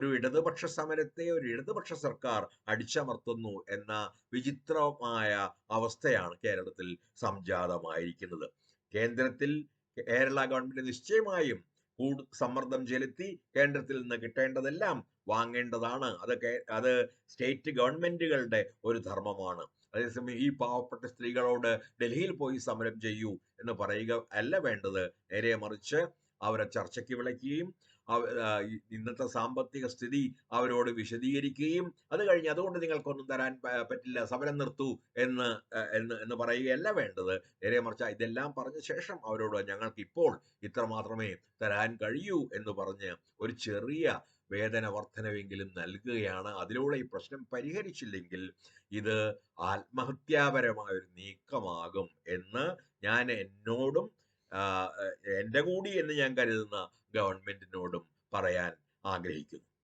ഒരു ഇടതുപക്ഷ സമരത്തെ ഒരു ഇടതുപക്ഷ സർക്കാർ അടിച്ചമർത്തുന്നു എന്ന വിചിത്രമായ അവസ്ഥയാണ് കേരളത്തിൽ സംജാതമായിരിക്കുന്നത്. കേന്ദ്രത്തിൽ കേരള ഗവൺമെന്റ് നിശ്ചയമായും കൂടു സമ്മർദ്ദം ചെലുത്തി കേന്ദ്രത്തിൽ നിന്ന് കിട്ടേണ്ടതെല്ലാം വാങ്ങേണ്ടതാണ്. അത് അത് സ്റ്റേറ്റ് ഗവൺമെന്റുകളുടെ ഒരു ധർമ്മമാണ്. അതേസമയം ഈ പാവപ്പെട്ട സ്ത്രീകളോട് ഡൽഹിയിൽ പോയി സമരം ചെയ്യൂ എന്ന് പറയുക അല്ല വേണ്ടത്. നേരെ മറിച്ച് അവരെ ചർച്ചയ്ക്ക് വിളിക്കുകയും ഇന്നത്തെ സാമ്പത്തിക സ്ഥിതി അവരോട് വിശദീകരിക്കുകയും അത് കഴിഞ്ഞ് അതുകൊണ്ട് നിങ്ങൾക്കൊന്നും തരാൻ പറ്റില്ല സമരം നിർത്തു എന്ന് എന്ന് എന്ന് പറയുകയല്ല വേണ്ടത്. നേരെ മറിച്ച് ഇതെല്ലാം പറഞ്ഞ ശേഷം അവരോട് ഞങ്ങൾക്ക് ഇപ്പോൾ ഇത്ര മാത്രമേ തരാൻ കഴിയൂ എന്ന് പറഞ്ഞ് ഒരു ചെറിയ വേതന വർധനവെങ്കിലും നൽകുകയാണ്. അതിലൂടെ ഈ പ്രശ്നം പരിഹരിച്ചില്ലെങ്കിൽ ഇത് ആത്മഹത്യാപരമായ ഒരു നീക്കമാകും എന്ന് ഞാൻ എന്നോടും എന്റെ കൂടി എന്ന് ഞാൻ കരുതുന്ന ഗവൺമെന്റിനോടും പറയാൻ ആഗ്രഹിക്കുന്നു.